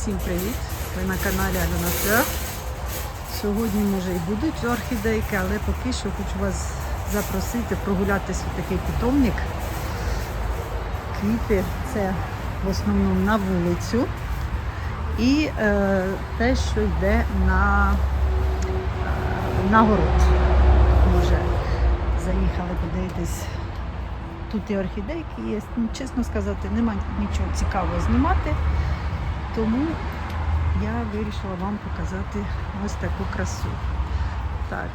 Всім привіт! Ви на каналі Альона Флер. Сьогодні, може, і будуть орхідейки, але поки що хочу вас запросити прогулятися в такий питомник. Квіти це в основному на вулицю. І е, те, що йде на, е, на город. Може, заїхали подивитись. Тут і орхідейки є. Чесно сказати, нема нічого цікавого знімати. Тому я вирішила вам показати ось таку красу. Так,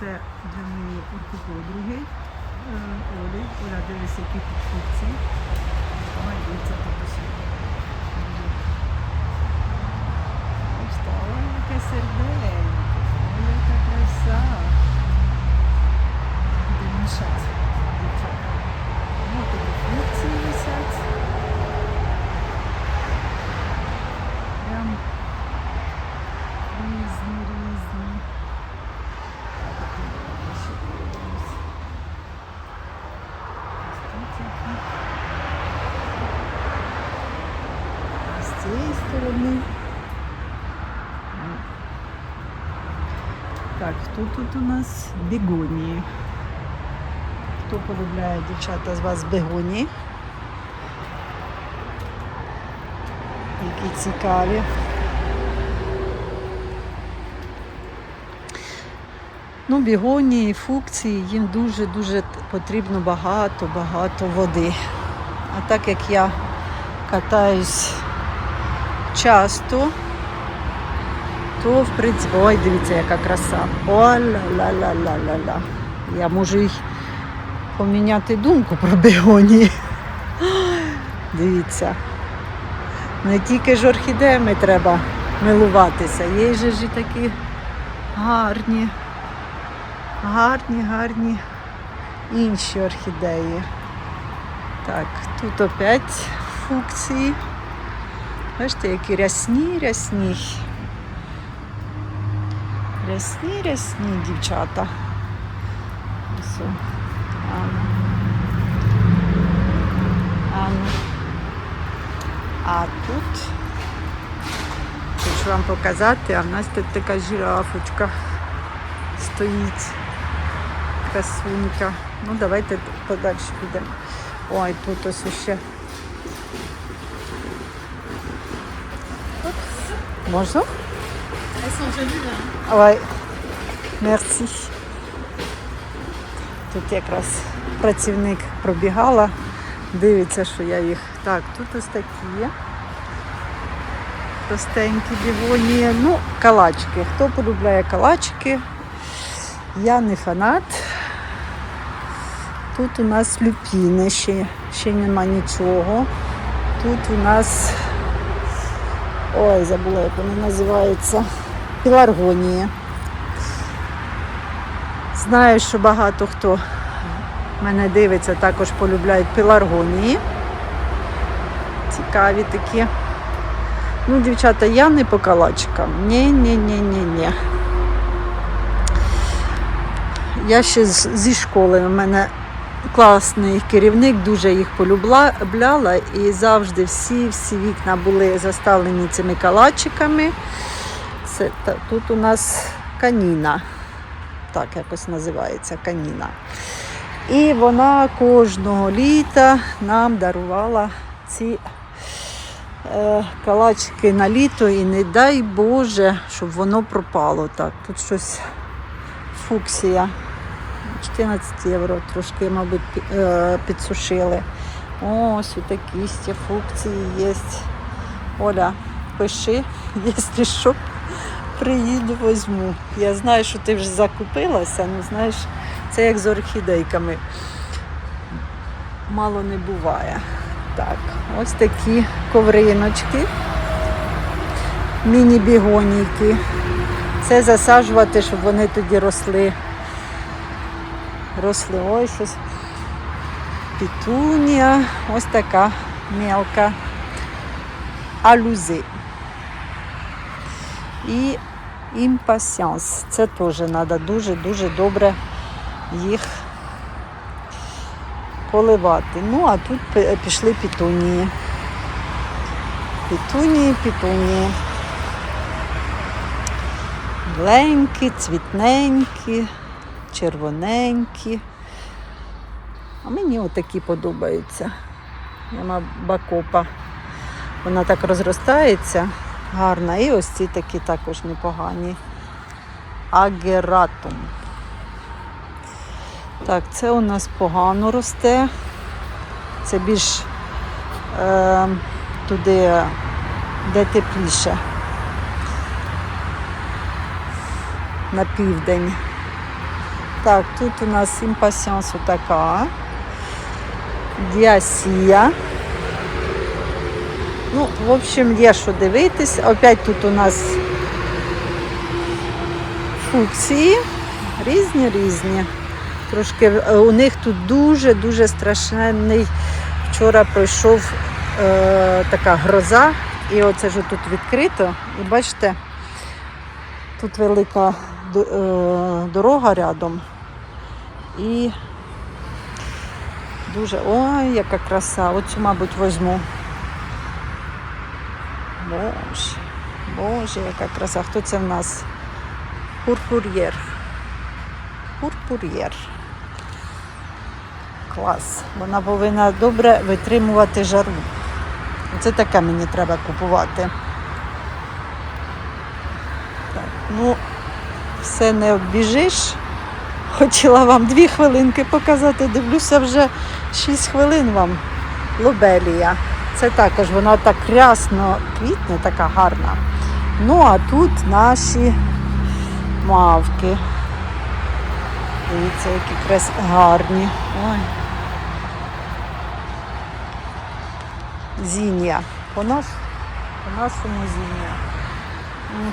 це для моєї подруги другий. Олі. Оля, дивись, які тут функції. Ой, дивіться, тут ось. Ось так, ой, яке серденько. Ой, яка краса. Буде мішати, дівчата. Ось такі функції висять. Прям різні, різні. Так, я ще подивлюсь. Ось тут які. А З цієї. Так, хто тут у нас? Бігонії. Хто полюбляє дівчата з вас бегонії? Які цікаві. Ну, бігонії, фукції, їм дуже-дуже потрібно багато-багато води. А так як я катаюсь часто, то в принципі, ой, дивіться, яка краса. О-ла-ла-ла-ла-ла-ла. Я можу й поміняти думку про бігонії. Дивіться. Не тільки ж орхідеями треба милуватися, є же ж і такі гарні, гарні, гарні інші орхідеї. Так, тут опять фукції. Бачите, які рясні, рясні. Рясні, рясні дівчата. Ось. Ану. Ану. А тут хочу вам показати, а в нас тут така жирафочка стоїть. Красунька. Ну давайте подальше підемо. Ой, тут ось ще. Можна? Elles sont jolies là. Ой, мерсі. Тут якраз працівник пробігала, дивиться, що я їх. Так, тут ось такі. Простенькі бігонії. Ну, калачки. Хто полюбляє калачики? Я не фанат. Тут у нас люпіни, ще, ще нема нічого. Тут у нас. Ой, забула, як вони називаються. Піларгонії. Знаю, що багато хто мене дивиться, також полюбляють піларгонії. Цікаві такі. Ну, дівчата, я не по калачкам. Ні, ні, ні, ні, ні. Я ще зі школи у мене класний керівник, дуже їх полюбляла і завжди всі, всі вікна були заставлені цими калачиками. Це, тут у нас каніна. Так якось називається каніна. І вона кожного літа нам дарувала ці е, калачики на літо і не дай Боже, щоб воно пропало. Так, тут щось фуксія. 14 євро трошки, мабуть, е, підсушили. Ось такі ще функції є. Оля, пиши, якщо що, приїду, возьму. Я знаю, що ти вже закупилася, ну знаєш, це як з орхідейками. Мало не буває. Так, ось такі ковриночки, міні-бігонійки. Це засаджувати, щоб вони тоді росли. Росли ось щось. Пітунія, ось така мелка. Алюзи. І імпасіанс. Це теж треба дуже-дуже добре їх поливати. Ну, а тут пішли пітунії. Пітунії, пітунії. Біленькі, цвітненькі, червоненькі. А мені отакі подобаються. Нема бакопа. Вона так розростається гарна. І ось ці такі також непогані. Агератум. Так, це у нас погано росте. Це більш е, туди, де тепліше. На південь. Так, тут у нас імпасіанс така. Діасія. Ну, в общем, є що дивитись. Опять тут у нас фукції. Різні різні. Трошки е, у них тут дуже-дуже страшенний. Вчора пройшов е, така гроза, і оце ж тут відкрито. І бачите, тут велика е, дорога рядом. І дуже. Ой, яка краса. Оцю, мабуть, возьму. Боже, Боже, яка краса. Хто це в нас? Пурпур'єр. Пурпур'єр. Клас. Вона повинна добре витримувати жару. Це таке мені треба купувати. Так, ну, все не обіжиш. Хотіла вам дві хвилинки показати, дивлюся вже 6 хвилин вам. Лобелія. Це також вона так рясно квітне, така гарна. Ну, а тут наші мавки. Дивіться, які крас гарні. Ой. Зіння. По нас, по нашому зіння.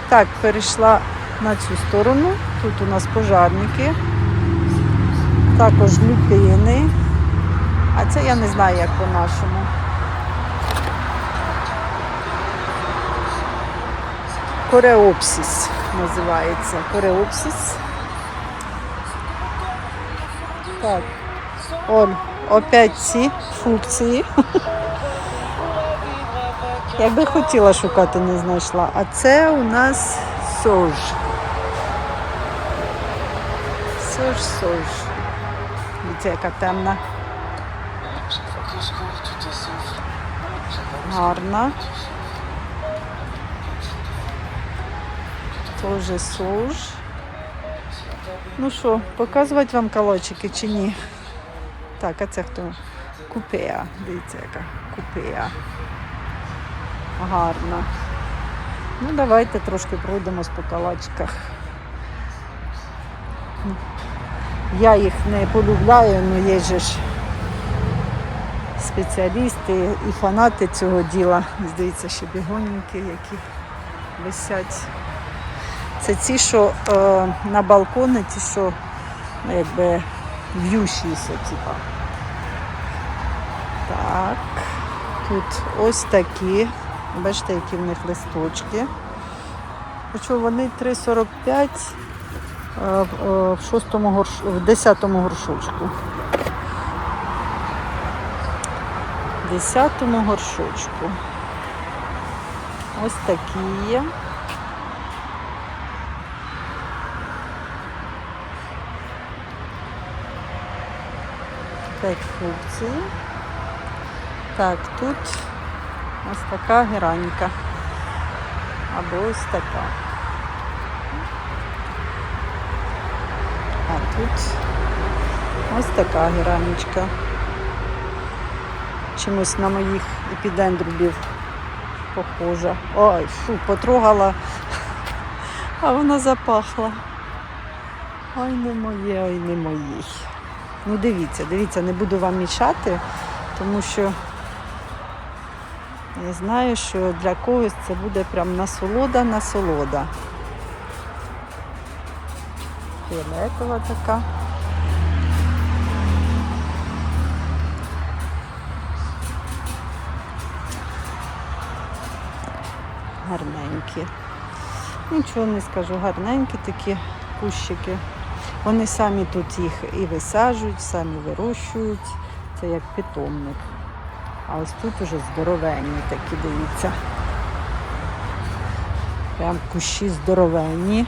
Так, перейшла на цю сторону. Тут у нас пожарники. Також люпини. А це я не знаю, як по-нашому. Кореопсис називається. Кореопсис. Так. Оль, опять ці функції. Я би хотіла шукати, не знайшла. А це у нас сож. Сож, сож. Дивіться, яка темна. Гарна. Тоже сож. Ну що, показувати вам калочики чи ні? Так, а це хто? Купея. Дивіться, яка купея. Гарна. Ну, давайте трошки пройдемось по калачках. Я їх не полюбляю, але є же ж спеціалісти і фанати цього діла. Здається, ще бігонники, які висять. Це ті, що е, на балконі, ті, що ну, якби в'ющіся, типа. Так. Тут ось такі. Бачите, які в них листочки. Причому вони 3,45 е, в, е, в шостому горш... в десятому горшочку. В десятому горшочку. Ось такі є. П'ять функцій. Так, тут ось така геранька. Або ось така. А тут ось така геранечка. Чимось на моїх епідендрубів похожа. Ой, фу, потрогала, а вона запахла. Ой, не моє, ой, не моє. Ну дивіться, дивіться, не буду вам мішати, тому що я знаю, що для когось це буде прям насолода, насолода. Фіолетова така. Гарненькі. Нічого не скажу, гарненькі такі кущики. Вони самі тут їх і висаджують, самі вирощують. Це як питомник. А ось тут уже здоровенні такі, дивіться. Прям кущі здоровенні.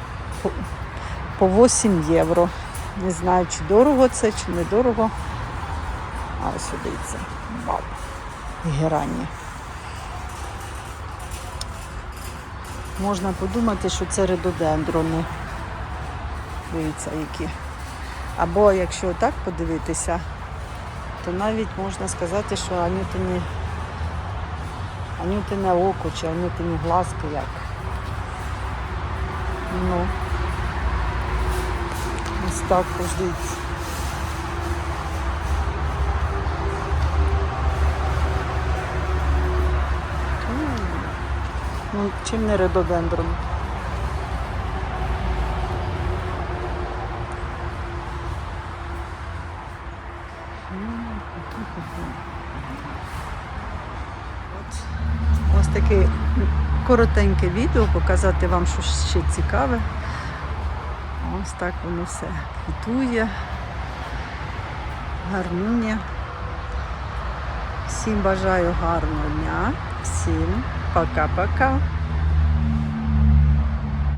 По, по 8 євро. Не знаю, чи дорого це, чи не дорого. А ось дивіться. Вау. Герані. Можна подумати, що це редодендрони. Дивіться, які. Або якщо так подивитися, то навіть можна сказати, що анютині, анютине око чи анютині глазки як. Ну, так дивіться. Ну, чим не рододендрон? Ось таке коротеньке відео, показати вам, що ще цікаве. Ось так воно все квітує, гарнує. Всім бажаю гарного дня, всім пока-пока.